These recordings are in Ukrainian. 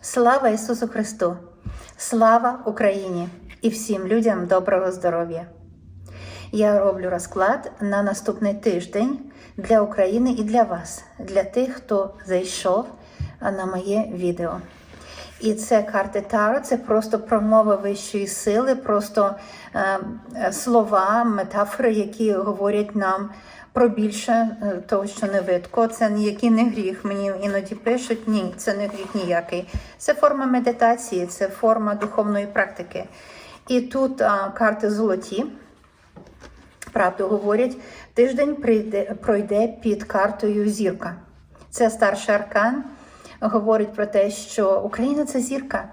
Слава Ісусу Христу! Слава Україні і всім людям доброго здоров'я! Я роблю розклад на наступний тиждень для України і для вас, для тих, хто зайшов на моє відео. І це карти Таро, це просто промова вищої сили, просто е, е, слова, метафори, які говорять нам про більше е, того, що не видко. Це ніякий не гріх. Мені іноді пишуть, ні, це не гріх ніякий. Це форма медитації, це форма духовної практики. І тут а, карти золоті. Правду говорять, тиждень прийде, пройде під картою зірка. Це старший аркан. Говорить про те, що Україна це зірка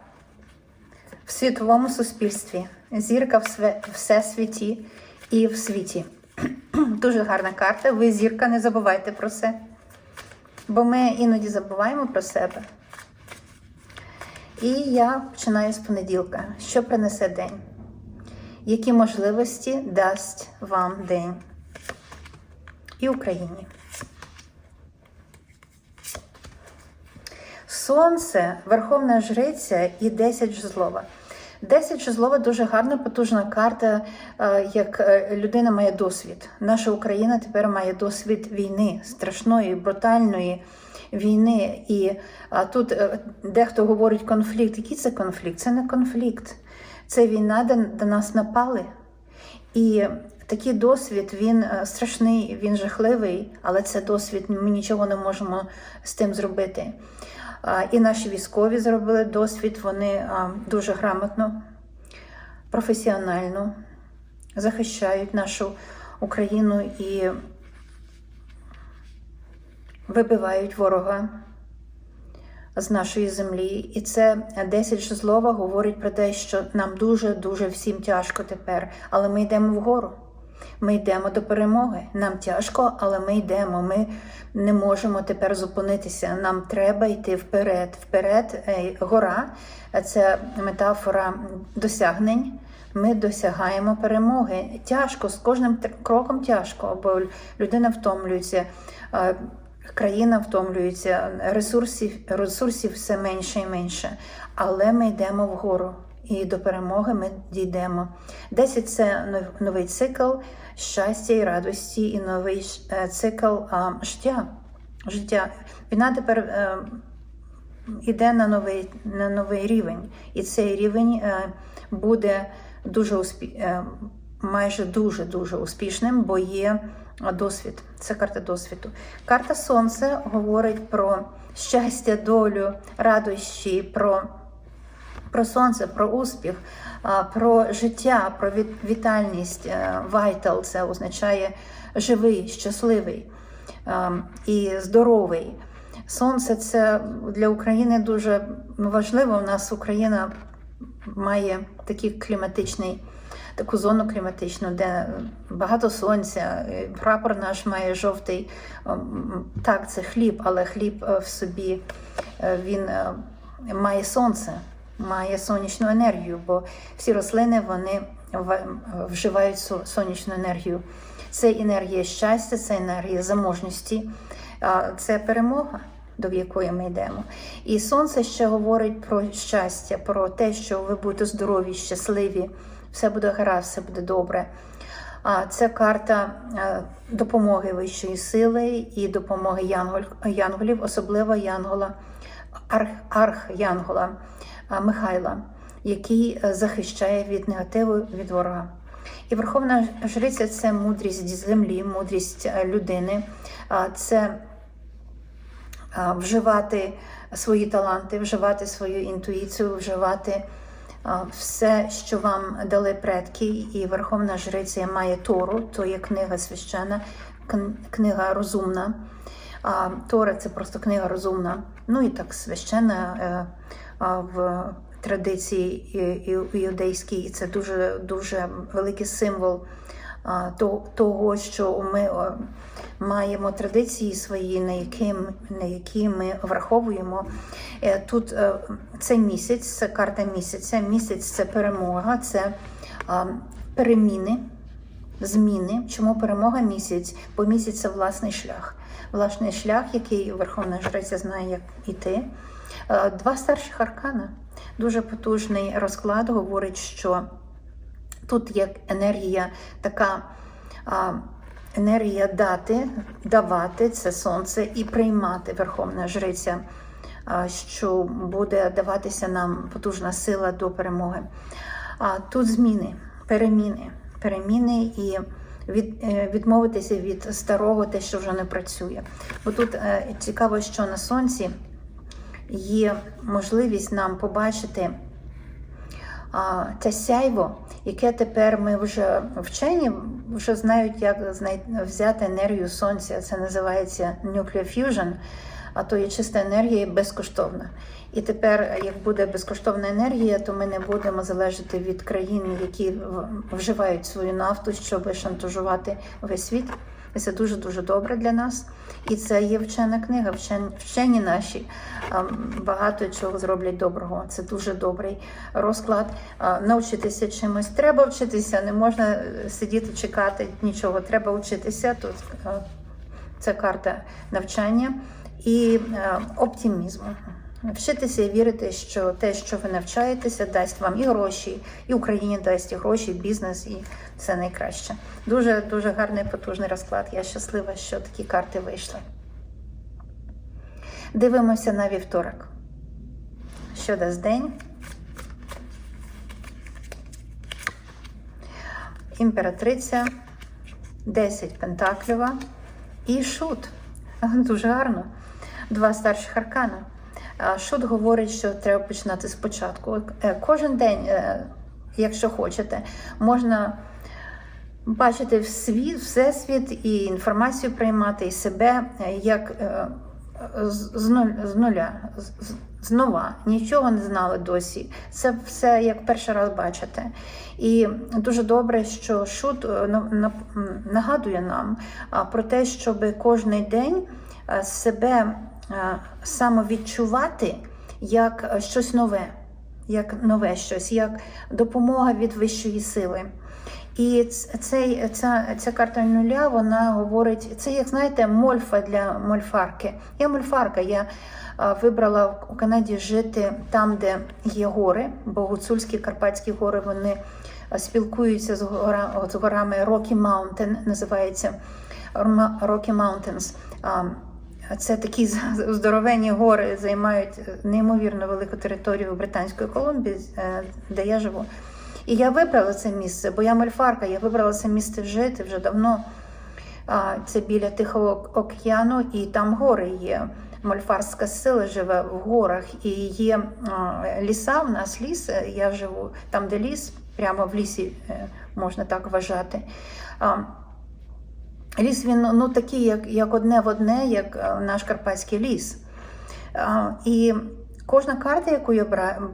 в світовому суспільстві, зірка в всесвіті і в світі. Дуже гарна карта. Ви зірка, не забувайте про це. Бо ми іноді забуваємо про себе. І я починаю з понеділка. Що принесе день? Які можливості дасть вам день і Україні? Сонце, Верховна Жриця і 10 жезлова. 10 жезлова дуже гарна, потужна карта, е, як е, людина має досвід. Наша Україна тепер має досвід війни, страшної, брутальної війни. І тут е, дехто говорить конфлікт. Який це конфлікт? Це не конфлікт. Це війна, до нас напали. І такий досвід він страшний, він жахливий, але це досвід. Ми нічого не можемо з тим зробити. І наші військові зробили досвід. Вони дуже грамотно, професіонально захищають нашу Україну і вибивають ворога з нашої землі. І це 10 жезлова говорить про те, що нам дуже-дуже всім тяжко тепер, але ми йдемо вгору. Ми йдемо до перемоги. Нам тяжко, але ми йдемо. Ми не можемо тепер зупинитися. Нам треба йти вперед. Вперед, е, гора це метафора досягнень. Ми досягаємо перемоги. Тяжко, з кожним кроком тяжко, бо людина втомлюється, країна втомлюється, ресурсів, ресурсів все менше і менше. Але ми йдемо вгору. І до перемоги ми дійдемо. 10 – це новий цикл щастя і радості, і новий е, цикл а, життя. життя. Війна тепер е, йде на новий, на новий рівень. І цей рівень е, буде дуже успі... е, майже дуже-дуже успішним, бо є досвід. Це карта досвіду. Карта Сонце говорить про щастя, долю, радощі, про про сонце, про успіх, про життя, про вітальність. Е, Vital – це означає живий, щасливий е, і здоровий. Сонце це для України дуже важливо. У нас Україна має такий кліматичний. Таку зону кліматичну, де багато сонця, е, прапор наш має жовтий. Так, це хліб, але хліб е, в собі е, він е, має сонце, має сонячну енергію, бо всі рослини вони вживають сонячну енергію. Це енергія щастя, це енергія заможності, це перемога, до якої ми йдемо. І сонце ще говорить про щастя, про те, що ви будете здорові, щасливі, все буде гаразд, все буде добре. А це карта допомоги вищої сили і допомоги янголів, особливо янгола, арх, архянгола е, Михайла, який е, захищає від негативу від ворога. І Верховна Жриця це мудрість землі, мудрість е, людини, це вживати свої таланти, вживати свою інтуїцію, вживати все, що вам дали предки, і Верховна Жриця має Тору, то є книга священа, книга розумна. Тора це просто книга розумна. Ну і так священна е, в традиції іудейській. І це дуже дуже великий символ того, що ми маємо традиції свої, на які, на які ми враховуємо. Е, Тут е, це місяць, це карта місяця. Місяць це перемога, це переміни. Зміни. Чому перемога місяць? Бо місяць це власний шлях. Власний шлях, який Верховна Жриця знає, як іти. Е, Два старших аркана. Дуже потужний розклад говорить, що тут є енергія така. Енергія дати, давати це сонце і приймати Верховна Жриця, що буде даватися нам потужна сила до перемоги. А тут зміни, переміни, переміни і від, е, відмовитися від старого, те, що вже не працює. Бо тут е, цікаво, що на сонці є можливість нам побачити те сяйво, яке тепер ми вже вчені вже знають, як знай- взяти енергію сонця. Це називається nuclear fusion, а то є чиста енергія безкоштовна. І тепер, як буде безкоштовна енергія, то ми не будемо залежати від країн, які вживають свою нафту, щоб шантажувати весь світ. І це дуже дуже добре для нас. І це є вчена книга. Вчені, вчені наші багато чого зроблять доброго. Це дуже добрий розклад. Навчитися чимось. Треба вчитися, не можна е, сидіти, чекати нічого. Треба вчитися. Тут це карта навчання і е, оптимізму. Вчитися і вірити, що те, що ви навчаєтеся, дасть вам і гроші, і Україні дасть і гроші, і бізнес, і все найкраще. Дуже дуже гарний потужний розклад. Я щаслива, що такі карти вийшли. Дивимося на вівторок. Що дасть день? Імператриця, 10 пентаклюва і шут. Дуже гарно. Два старших аркана. Шут говорить, що треба починати спочатку. Е, Кожен день, е, якщо хочете, можна бачити світ, всесвіт і інформацію приймати і себе е, як з, нуля, з, знова. Нічого не знали досі. Це все як перший раз бачите. І дуже добре, що шут нагадує нам про те, щоб кожен день себе самовідчувати як е, щось нове, як нове щось, як допомога від вищої сили. І цей, ця, ця карта нуля, вона говорить, це як знаєте, мольфа для мольфарки. Я мольфарка, я вибрала у Канаді жити там, де є гори, бо гуцульські Карпатські гори вони спілкуються з, гора, з горами Rocky Mountain, називається Rocky Mountains. Це такі здоровенні гори займають е, неймовірно велику територію Британської Колумбії, е, де я живу. І я вибрала це місце, бо я мальфарка, я вибрала це місце жити вже давно. Це біля Тихого океану, і там гори є. Мольфарська сила живе в горах, і є ліса. В нас ліс. е, Я живу там, де ліс, прямо в лісі можна так вважати. Ліс він ну такий, як, як одне в одне, як е, наш карпатський ліс. А, І кожна карта, яку я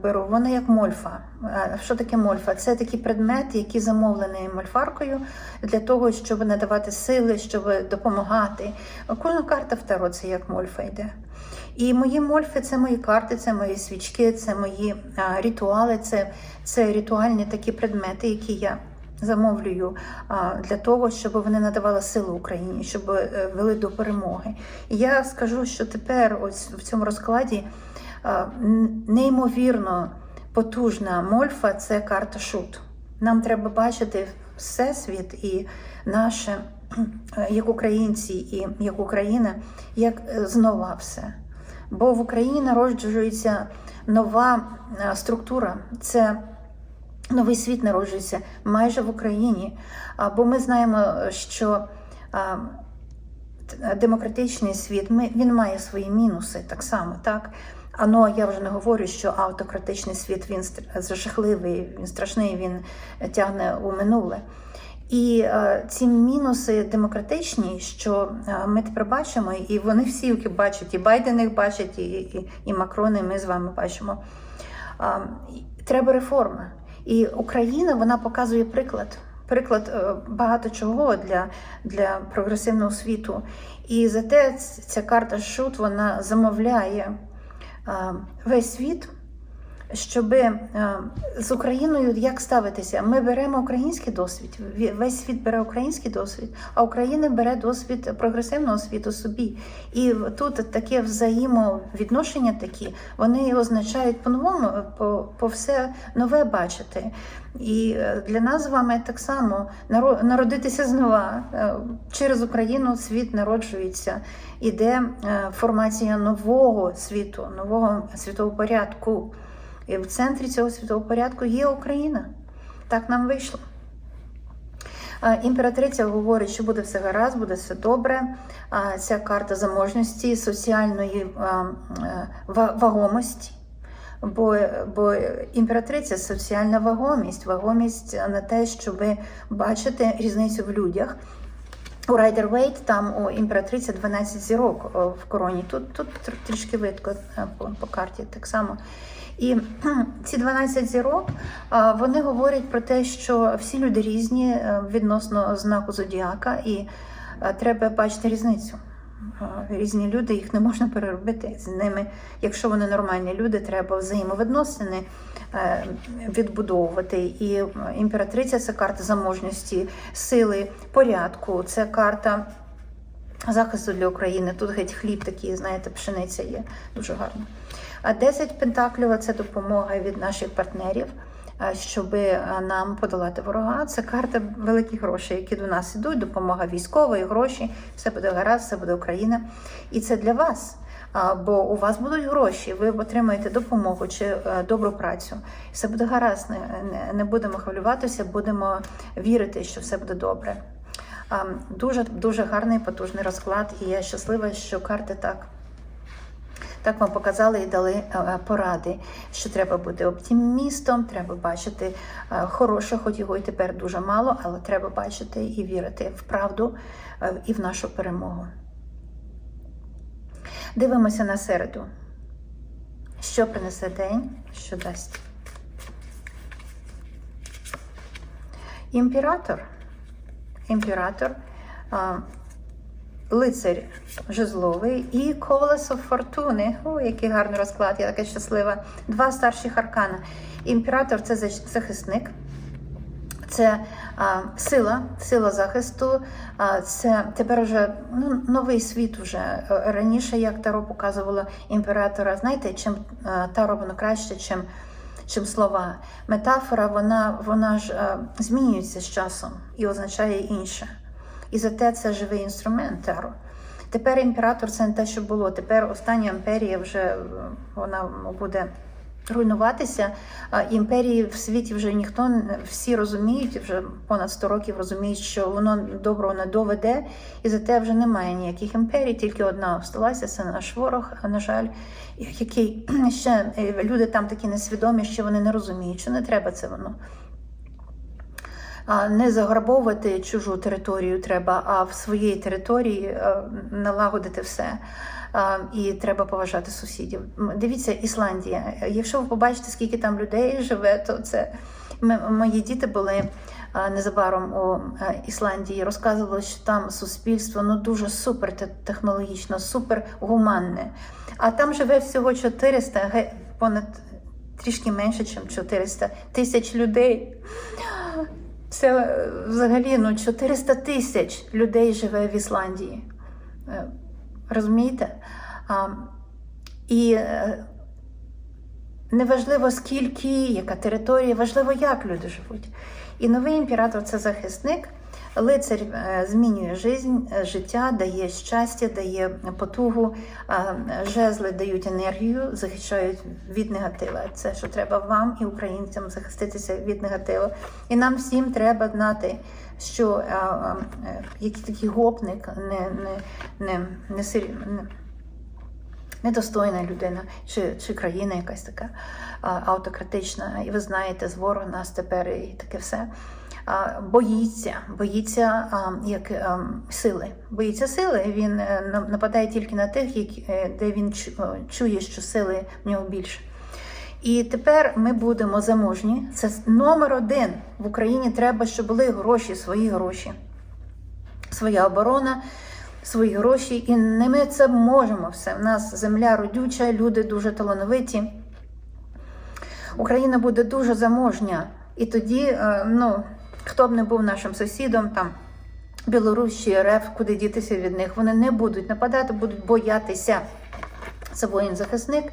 беру, вона як мольфа. А, Що таке мольфа? Це такий предмет, який замовлений мольфаркою для того, щоб надавати сили, щоб допомагати. Кожна карта в таро це як мольфа йде. І мої мольфи це мої карти, це мої свічки, це мої а, ритуали, це, це ритуальні такі предмети, які я замовлюю для того, щоб вони надавали силу Україні, щоб е, вели до перемоги. І я скажу, що тепер, ось в цьому розкладі, неймовірно потужна мольфа це карта шут. Нам треба бачити всесвіт і наше, як українці і як Україна, як е, знова все. Бо в Україні народжується нова е, структура. Це новий світ народжується майже в Україні. Бо ми знаємо, що демократичний світ він має свої мінуси так само, так? А ну, я вже не говорю, що автократичний світ він жахливий, він страшний, він тягне у минуле. І е, ці мінуси демократичні, що е, ми тепер бачимо, і вони всі які бачать, і Байден їх бачить, і, і, і Макрон, і ми з вами бачимо. І треба реформа. І Україна вона показує приклад. Приклад е, багато чого для, для прогресивного світу. І зате ця карта шут вона замовляє е, весь світ щоб з Україною як ставитися. Ми беремо український досвід, весь світ бере український досвід, а Україна бере досвід прогресивного світу собі. І тут таке взаємовідношення такі, вони означають по-новому, по, по все нове бачити. І е, для нас з вами так само народитися знова Е, через Україну світ народжується. Іде е, формація нового світу, нового світового порядку. І в центрі цього світового порядку є Україна. Так нам вийшло. Імператриця говорить, що буде все гаразд, буде все добре. Ця карта заможності, соціальної ва- вагомості. Бо, бо імператриця соціальна вагомість, вагомість на те, щоб бачити різницю в людях. У Райдер Вейт там у імператриці 12 зірок в короні. Тут, тут трішки видко по, по карті так само. І ці 12 зірок вони говорять про те, що всі люди різні е, відносно знаку зодіака, і е, треба бачити різницю. Різні люди, їх не можна переробити з ними. Якщо вони нормальні люди, треба взаємовідносини е, відбудовувати. І імператриця це карта заможності, сили, порядку, це карта захисту для України. Тут геть хліб такий, знаєте, пшениця є дуже гарно. А 10 пентаклів це допомога від наших партнерів, щоб нам подолати ворога. Це карта великих грошей, які до нас ідуть, допомога військової, гроші, все буде гаразд, все буде Україна. І це для вас. Бо у вас будуть гроші, ви отримаєте допомогу чи е, добру працю. Все буде гаразд, не будемо хвилюватися, будемо вірити, що все буде добре. Дуже дуже гарний потужний розклад, і я щаслива, що карти так. Так вам показали і дали е, поради, що треба бути оптимістом, треба бачити е, хороше, хоч його і тепер дуже мало, але треба бачити і вірити в правду е, і в нашу перемогу. Дивимося на середу. Що принесе день, що дасть? Імператор. Імператор. А, Лицар жезловий і колесо фортуни. О, який гарний розклад, я така щаслива. Два старших аркана. Імператор це захисник, це а, сила, сила захисту. А, це тепер вже ну, новий світ. Вже Е, раніше, як Таро показувало імператора, знаєте, чим а, Таро воно краще, чим, чим слова. Метафора, вона, вона ж а, змінюється з часом і означає інше. І зате це живий інструмент Таро. Тепер імператор це не те, що було. Тепер остання імперія вже е, вона буде руйнуватися. Імперії в світі вже ніхто всі розуміють, вже понад 100 років розуміють, що воно доброго не доведе, і зате вже немає ніяких імперій, тільки одна осталася, це наш ворог, на жаль, який ще е, люди там такі несвідомі, що вони не розуміють, що не треба це воно. Не заграбовувати чужу територію треба, а в своїй території е, налагодити все. І треба поважати сусідів. Дивіться, Ісландія. Якщо ви побачите, скільки там людей живе, то це мої діти були незабаром у е, Ісландії. Розказували, що там суспільство ну дуже супер технологічно, супер гуманне. А там живе всього 400, понад трішки менше, ніж 400 тисяч людей. Це е, взагалі ну, 400 тисяч людей живе в Ісландії. Е, Розумієте? А, і е, неважливо скільки, яка територія, важливо, як люди живуть. І новий імператор це захисник. Лицар е, змінює е, життя, дає щастя, дає потугу, жезли дають енергію, захищають від негатива. Це що треба вам і українцям захиститися від негативу. І нам всім треба знати, що е, який такий гопник не, не, не, не, не недостойна людина, чи, чи країна якась така автократична. І ви знаєте, з ворога нас тепер і таке все. Боїться, боїться як сили. Боїться сили. Він е, нападає тільки на тих, е, де він чує, що сили в нього більше. І тепер ми будемо заможні. Це номер один в Україні. Треба, щоб були гроші, свої гроші своя оборона, свої гроші, і не ми це можемо все. У нас земля родюча, люди дуже талановиті. Україна буде дуже заможня. І тоді, е, ну, хто б не був нашим сусідом, там Білорусь чи РФ, куди дітися від них, вони не будуть нападати, будуть боятися. Це воїн-захисник.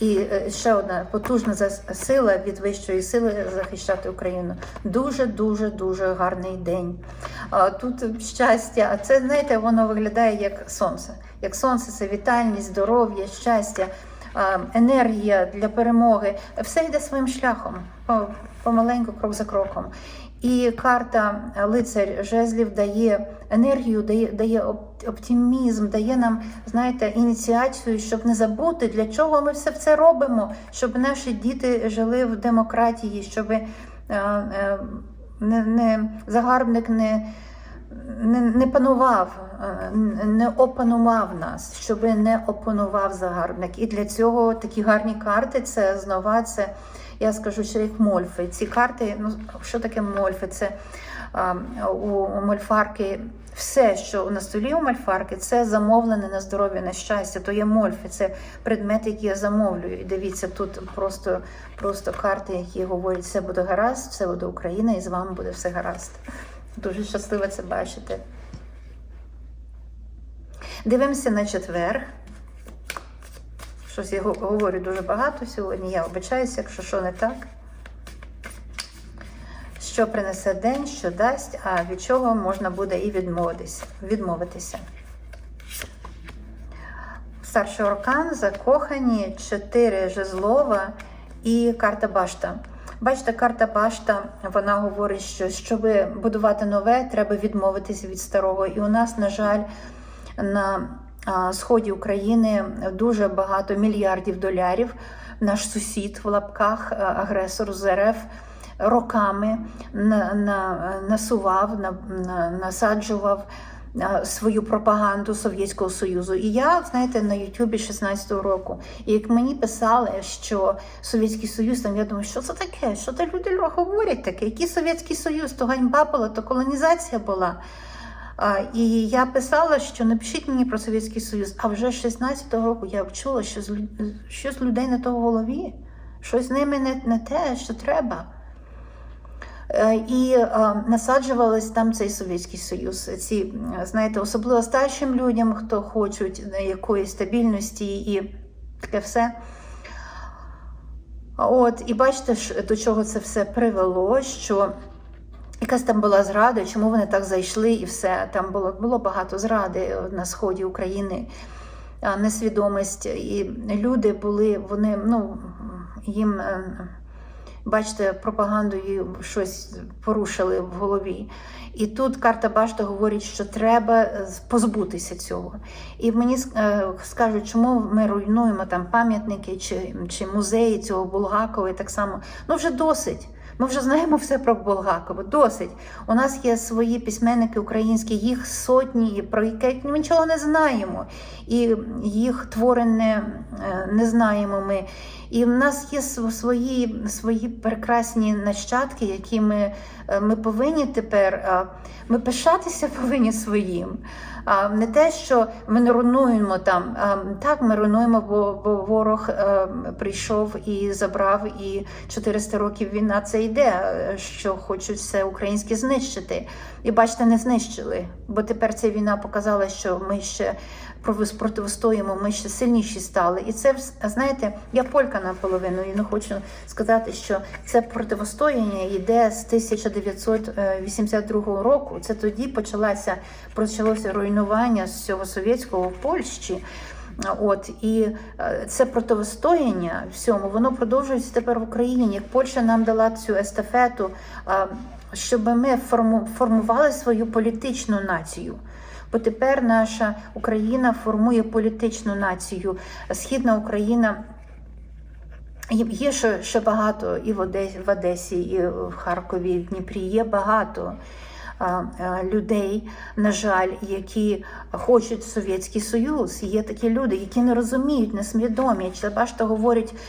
І е, ще одна потужна сила від вищої сили захищати Україну. Дуже, дуже, дуже гарний день. Тут щастя, а це знаєте, воно виглядає як сонце. Як сонце, це вітальність, здоров'я, щастя, енергія для перемоги. Все йде своїм шляхом, помаленьку, крок за кроком. І карта е, лицар жезлів дає енергію, дає, дає оптимізм, дає нам, знаєте, ініціацію, щоб не забути, для чого ми все це робимо, щоб наші діти жили в демократії, щоб е, е, не, не загарбник не, не, не панував, е, не опанував нас, щоб не опанував загарбник. І для цього такі гарні карти це знову це. Я скажу, як мольфи. Ці карти, ну що таке мольфи? Це а, у, у мольфарки все, що на столі у мольфарки, це замовлене на здоров'я, на щастя. То є мольфи, це предмети, які я замовлюю. І дивіться, тут просто, просто карти, які говорять, все буде гаразд, все буде Україна, і з вами буде все гаразд. Дуже щасливо це бачити. Дивимося на четвер. Щось я говорю дуже багато сьогодні. Я обичаюся, якщо що не так. Що принесе день, що дасть, а від чого можна буде і відмовитися. Старший оркан, закохані, чотири жезлова і карта башта. Бачите, карта башта, вона говорить, що щоб будувати нове, треба відмовитися від старого. І у нас, на жаль, на сході України дуже багато мільярдів долярів. Наш сусід в лапках, а, агресор з РФ, роками на, на, насував, на, на, насаджував свою пропаганду Совєтського Союзу. І я, знаєте, на Ютубі 16-го року. І як мені писали, що Совєтський Союз, там я думаю, що це таке? Що то люди говорять таке? Який Совєтський Союз? То ганьба була, то колонізація була. І я писала, що напишіть мені про Совєтський Союз. А вже з 16-го року я чула, що з щось людей не того в голові, щось з ними не, не те, що треба. Е, І насаджувались там цей Совєтський Союз. Ці, знаєте, особливо старшим людям, хто хочуть е, якоїсь стабільності і таке все. От, і бачите, до чого це все привело, що якась там була зрада, чому вони так зайшли і все. Там було, було багато зради на сході України, несвідомість. І люди були, вони, ну, їм, е, бачите, пропагандою щось порушили в голові. І тут карта Башта говорить, що треба е, позбутися цього. І мені е, скажуть, чому ми руйнуємо там пам'ятники чи, чи музеї цього Булгакова і так само. Ну вже досить. Ми вже знаємо все про Булгакова. Досить. У нас є свої письменники українські, їх сотні, про яке ми нічого не знаємо. І їх твори не, е, не знаємо ми. І в нас є свої, свої прекрасні нащадки, які ми, е, ми повинні тепер, е, ми пишатися повинні своїм. Не те, що ми не руйнуємо там. Так, ми руйнуємо, бо, бо ворог е, прийшов і забрав, і 400 років війна це йде, що хочуть все українське знищити. І бачите, не знищили. Бо тепер ця війна показала, що ми ще протистоїмо, ми ще сильніші стали. І це знаєте, я полька наполовину, і не хочу сказати, що це протистояння йде з 1982 року. Це тоді почалася почалося руйнування з цього совєтського в Польщі. От і е, це протистояння всьому, воно продовжується тепер в Україні. Як Польща нам дала цю естафету, е, щоб ми форму- формували свою політичну націю. Бо тепер наша Україна формує політичну націю. Східна Україна Є- ще, ще багато і в Одесі, в Одесі, і в Харкові, і в Дніпрі. Є багато людей, на жаль, які хочуть Совєтський Союз. Є такі люди, які не розуміють, не свідомі. Чи бачите,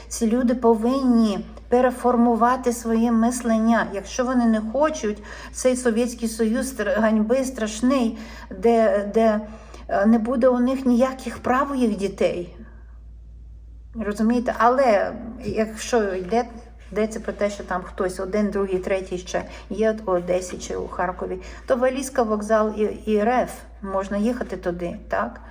ці люди повинні переформувати своє мислення. Якщо вони не хочуть, цей Совєтський Союз ганьби страшний, де, де е, не буде у них ніяких прав у їх дітей. Розумієте, але якщо йде йдеться про те, що там хтось один, другий, третій ще є у Одесі чи у Харкові, то Валізка вокзал і, і РФ можна їхати туди, так?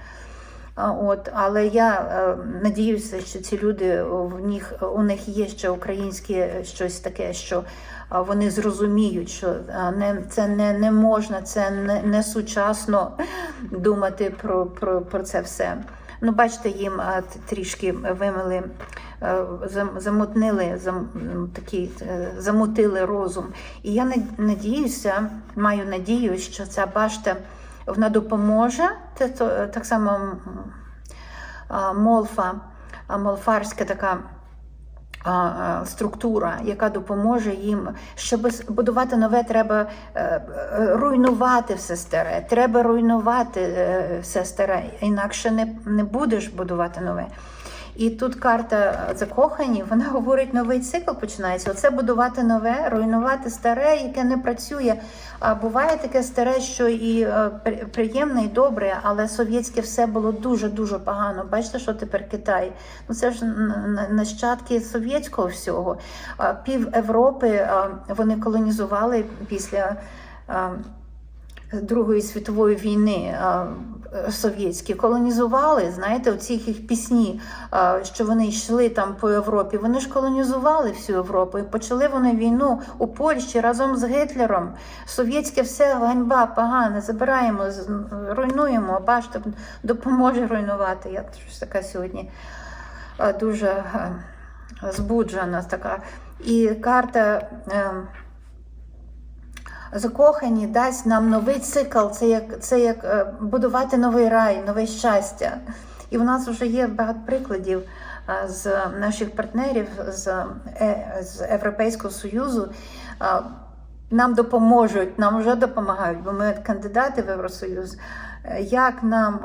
От, але я е, надіюся, що ці люди в них у них є ще українське щось таке, що вони зрозуміють, що а, не це не, не можна, це не, не сучасно думати про, про, про це все. Ну, бачите, їм трішки вимили, е, замутнили, зам, такі, е, замутили розум. І я надіюся, маю надію, що ця башта вона допоможе. Це так само молфа, молфарська така структура, яка допоможе їм, щоб будувати нове, треба е, е, руйнувати все старе. Треба руйнувати е, все старе, інакше не, не будеш будувати нове. І тут карта закохані, вона говорить, новий цикл починається. Оце будувати нове, руйнувати старе, яке не працює. А буває таке старе, що і е, при- приємне, і добре, але совєтське все було дуже дуже погано. Бачите, що тепер Китай? Ну це ж нащадки совєтського всього. Пів Європи вони колонізували після. Другої світової війни е, совєтські колонізували, знаєте, оці їх пісні, а, що вони йшли там по Європі. Вони ж колонізували всю Європу і почали вони війну у Польщі разом з Гітлером. Совєтське все ганьба, погане, забираємо, руйнуємо, бачите, допоможе руйнувати. Я щось така сьогодні а, дуже е, збуджена така. І карта. Закохані дасть нам новий цикл. Це як це як е, будувати новий рай, нове щастя. І в нас вже є багато прикладів е, з наших партнерів з, е, з Європейського Союзу. Нам допоможуть, нам вже допомагають, бо ми кандидати в Євросоюз. Як нам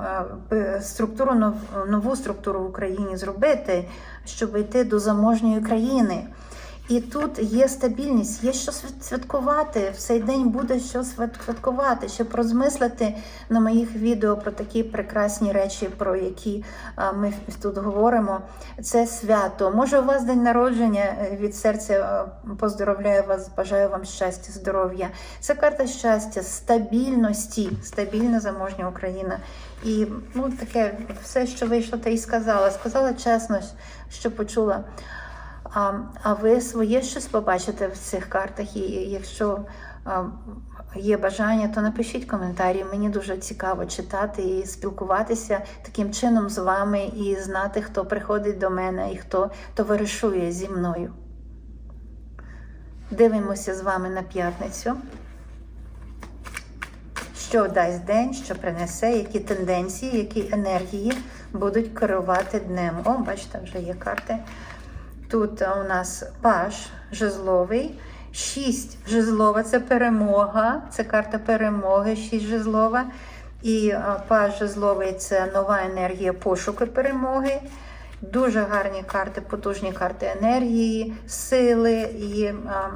структуру нов- нову структуру в Україні зробити, щоб йти до заможньої країни? І тут є стабільність, є що святкувати. В цей день буде що свят- святкувати, щоб розмислити на моїх відео про такі прекрасні речі, про які ми тут говоримо. Це свято. Може, у вас день народження Е, від серця поздоровляю вас, бажаю вам щастя, здоров'я. Це карта щастя, стабільності, стабільна заможня Україна. І ну таке все, що вийшло, та й сказала. Сказала чесно, що почула. А, а ви своє щось побачите в цих картах, і якщо є бажання, то напишіть коментарі. Мені дуже цікаво читати і спілкуватися таким чином з вами і знати, хто приходить до мене і хто товаришує зі мною. Дивимося з вами на п'ятницю. Що дасть день, що принесе, які тенденції, які енергії будуть керувати днем. О, бачите, вже є карти. Тут у нас паш жезловий, 6 жезлова це перемога, це карта перемоги, 6 жезлова. І а, паш жезловий це нова енергія пошуку перемоги. Дуже гарні карти, потужні карти енергії, сили і а,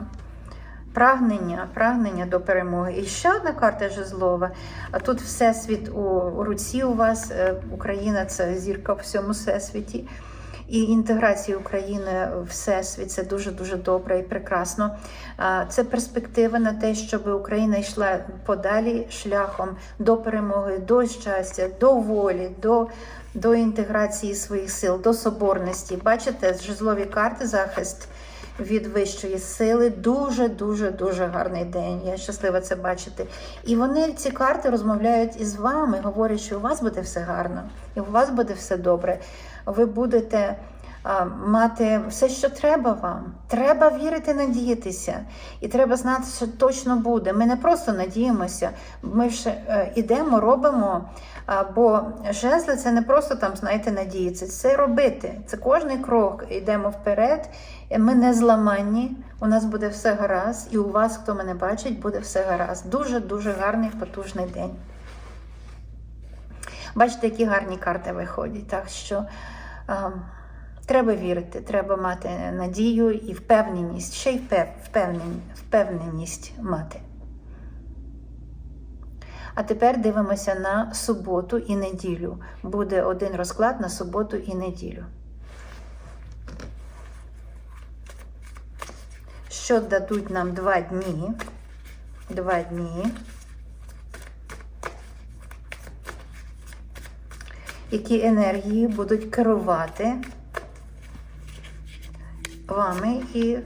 прагнення, прагнення до перемоги. І ще одна карта жезлова. А тут всесвіт у, у руці у вас. Е, Україна це зірка в всьому всесвіті. І інтеграція України в всесвіт це дуже дуже добре і прекрасно. Це перспектива на те, щоб Україна йшла подалі шляхом до перемоги, до щастя, до волі, до, до інтеграції своїх сил, до соборності. Бачите, жезлові карти захист від вищої сили. Дуже, дуже, дуже гарний день. Я щаслива це бачити. І вони ці карти розмовляють із вами, говорять, що у вас буде все гарно, і у вас буде все добре. Ви будете мати все, що треба вам. Треба вірити, надіятися. І треба знати, що точно буде. Ми не просто надіємося, ми ж е, ідемо, робимо. Бо жезли це не просто там, знаєте, надіятися, це робити. Це кожний крок. Йдемо вперед. Ми не зламанні, у нас буде все гаразд, і у вас, хто мене бачить, буде все гаразд. Дуже дуже гарний, потужний день. Бачите, які гарні карти виходять. Так що а, треба вірити, треба мати надію і впевненість, ще й впев, впевнен, впевненість мати. А тепер дивимося на суботу і неділю. Буде один розклад на суботу і неділю. що дадуть нам два дні. Два дні. Які енергії будуть керувати вами і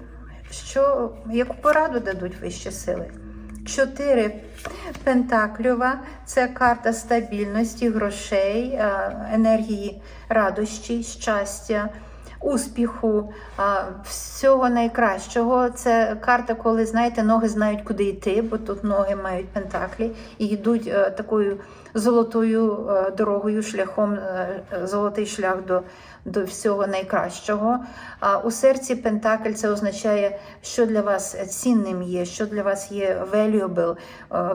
що, яку пораду дадуть вищі сили? Чотири Пентаклюва це карта стабільності, грошей, е, енергії радощі, щастя, успіху, всього найкращого. Це карта, коли знаєте, ноги знають, куди йти, бо тут ноги мають пентаклі і йдуть е, такою золотою е, дорогою, шляхом, е, золотий шлях до, до всього найкращого. А у серці Пентакль це означає, що для вас цінним є, що для вас є valuable,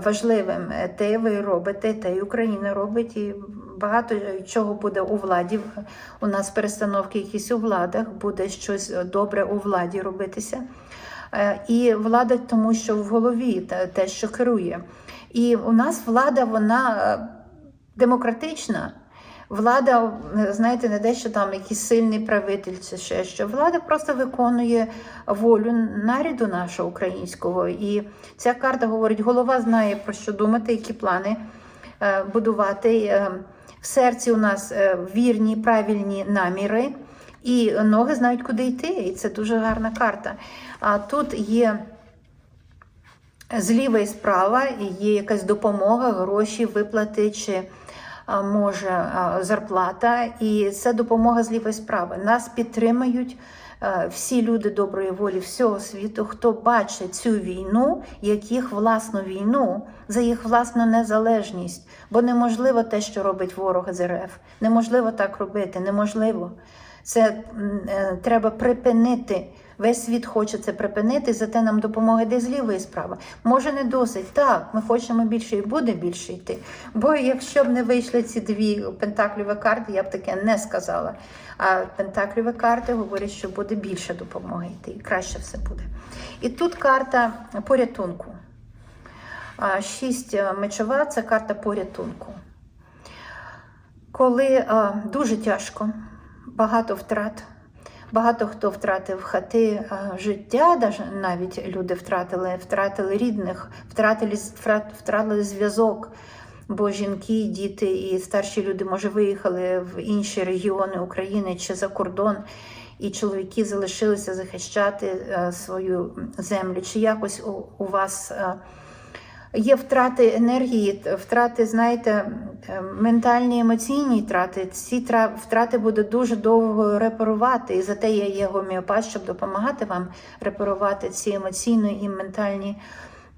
важливим. Те ви робите, те й Україна робить, і багато чого буде у владі. У нас перестановки якісь у владах, буде щось добре у владі робитися. Е, І влада, тому що в голові те- що керує. І у нас влада, вона е, демократична. Влада, знаєте, не те, що там якийсь сильний правитель чи ще що. Влада просто виконує волю наряду нашого українського. І ця карта говорить: голова знає про що думати, які плани е, будувати. В серці у нас е, вірні, правильні наміри, і ноги знають, куди йти. І це дуже гарна карта. А тут є зліва і справа є якась допомога, гроші, виплати чи може зарплата. І це допомога зліва і справа. Нас підтримують е, всі люди доброї волі всього світу, хто бачить цю війну, як їх власну війну за їх власну незалежність. Бо неможливо те, що робить ворог з РФ. Неможливо так робити, неможливо. Це е, треба припинити. Весь світ хоче це припинити, зате нам допомога йде з лівої справи. Може, не досить. Так, ми хочемо більше і буде більше йти. Бо якщо б не вийшли ці дві пентакліві карти, я б таке не сказала. А пентакліві карти говорять, що буде більше допомоги йти, і краще все буде. І тут карта порятунку. Шість е, мечова це карта порятунку. Коли е, дуже тяжко, багато втрат. Багато хто втратив хати життя, навіть люди втратили, втратили рідних, втратили, втратили зв'язок. Бо жінки, діти і старші люди, може, виїхали в інші регіони України чи за кордон, і чоловіки залишилися захищати е, свою землю. Чи якось у, вас е, Є втрати енергії, втрати, знаєте, е, ментальні, емоційні втрати. Ці втрати буде дуже довго репарувати. І зате я є гомеопат, щоб допомагати вам репарувати ці емоційні і ментальні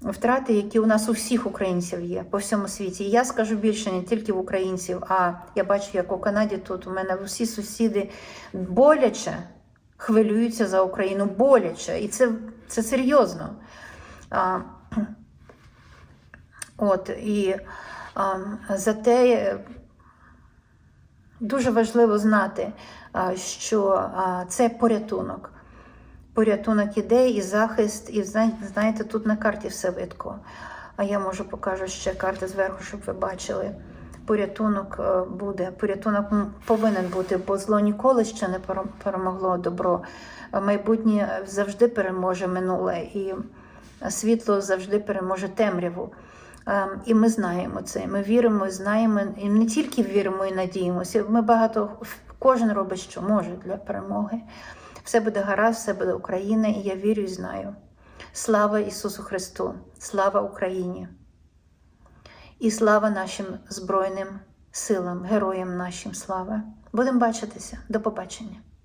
втрати, які у нас у всіх українців є по всьому світі. І я скажу більше не тільки в українців, а я бачу, як у Канаді тут у мене всі сусіди боляче хвилюються за Україну, боляче. І це, це серйозно. От і а, зате е, дуже важливо знати, а, що а, це порятунок. Порятунок іде і захист, і знаєте, тут на карті все видко. А я можу покажу ще карти зверху, щоб ви бачили. Порятунок е, буде, порятунок повинен бути, бо зло ніколи ще не перемогло добро. Майбутнє завжди переможе минуле, і світло завжди переможе темряву. Ем, І ми знаємо це. Ми віримо, знаємо, і не тільки віримо і надіємося. Ми багато кожен робить, що може для перемоги. Все буде гаразд, все буде Україна, і я вірю і знаю. Слава Ісусу Христу! Слава Україні! І слава нашим Збройним силам, героям нашим слава! Будемо бачитися. До побачення!